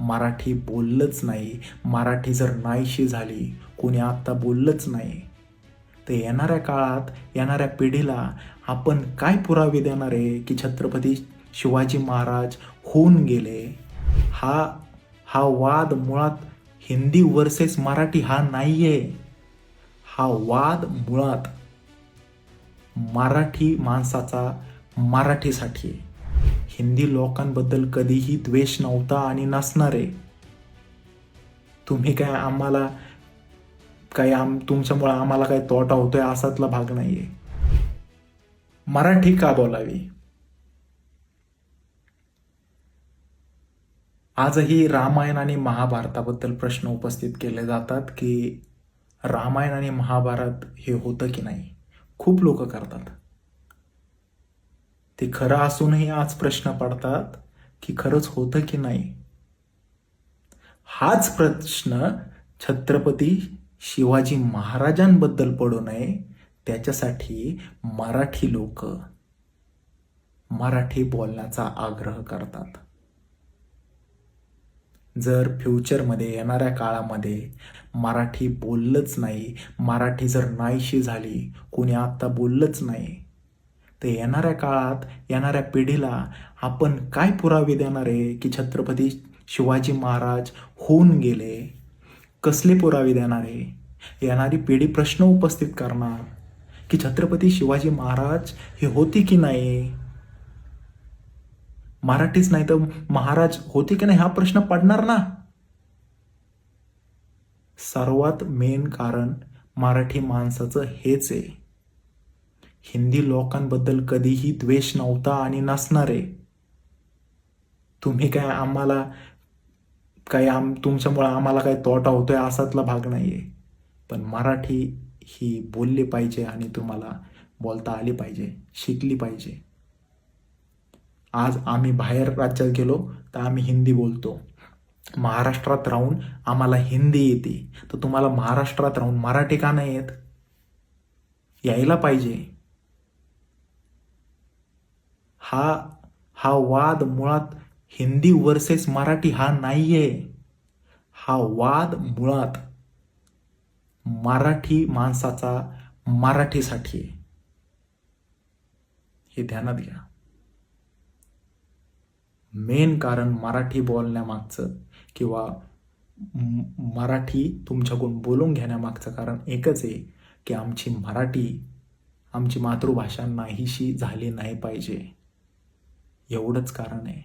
मराठी बोललंच नाही. मराठी जर नाहीशी झाली कोणी आत्ता बोललंच नाही. तर येणाऱ्या काळात येणाऱ्या पिढीला आपण काय पुरावे देणार आहे की छत्रपती शिवाजी महाराज होऊन गेले? हा हा वाद मुळात हिंदी वर्सेस मराठी हा नाही आहे हा वाद मुळात मराठी माणसाचा मराठीसाठी आहे. हिंदी लोकांबद्दल कधीही द्वेष नव्हता आणि नसणार. आहे तुम्ही काय आम्हाला काही आम तुमच्यामुळे आम्हाला काही तोटा होतोय असातला भाग नाहीये. मराठी का बोलावी? आजही रामायण आणि महाभारताबद्दल प्रश्न उपस्थित केले जातात की रामायण आणि महाभारत हे होतं की नाही? खूप लोक करतात. ते खरं असूनही आज प्रश्न पडतात की खरंच होतं की नाही? हाच प्रश्न छत्रपती शिवाजी महाराजांबद्दल पडू नये. त्याच्यासाठी मराठी लोक मराठी बोलण्याचा आग्रह करतात. जर फ्युचरमध्ये येणाऱ्या काळामध्ये मराठी बोललंच नाही मराठी जर नाहीशी झाली कोणी आत्ता बोललंच नाही तर येणाऱ्या काळात येणाऱ्या पिढीला आपण काय पुरावे देणार आहे की छत्रपती शिवाजी महाराज होऊन गेले? कसले पुरावे देणार आहे? येणारी पिढी प्रश्न उपस्थित करणार की छत्रपती शिवाजी महाराज हे होते की नाही? मराठीच नाही तर महाराज होते की नाही हा प्रश्न पडणार ना? सर्वात मेन कारण मराठी माणसाचं हेच आहे. हिंदी लोकांबद्दल कधीही द्वेष नव्हता आणि नसणार. आहे तुम्ही काय आम्हाला काही आम तुमच्यामुळे आम्हाला काही तोटा होतोय असातला भाग नाही आहे पण मराठी ही बोलली पाहिजे आणि तुम्हाला बोलता आली पाहिजे शिकली पाहिजे. आज आम्ही बाहेर राज्यात गेलो तर आम्ही हिंदी बोलतो. महाराष्ट्रात राहून आम्हाला हिंदी येते. तर तुम्हाला महाराष्ट्रात राहून मराठी का नाही येत? यायला पाहिजे. हा हा वाद मुळात हिंदी वर्सेस मराठी हा नाहीये. हा वाद मुळात मराठी माणसाचा मराठीसाठी आहे. हे ध्यानात घ्या. मेन कारण मराठी बोलण्यामागचं किंवा मराठी तुमच्याकडून बोलून घेण्यामागचं कारण एकच आहे की आमची मराठी आमची मातृभाषा नाहीशी झाली नाही पाहिजे. एवढंच कारण आहे.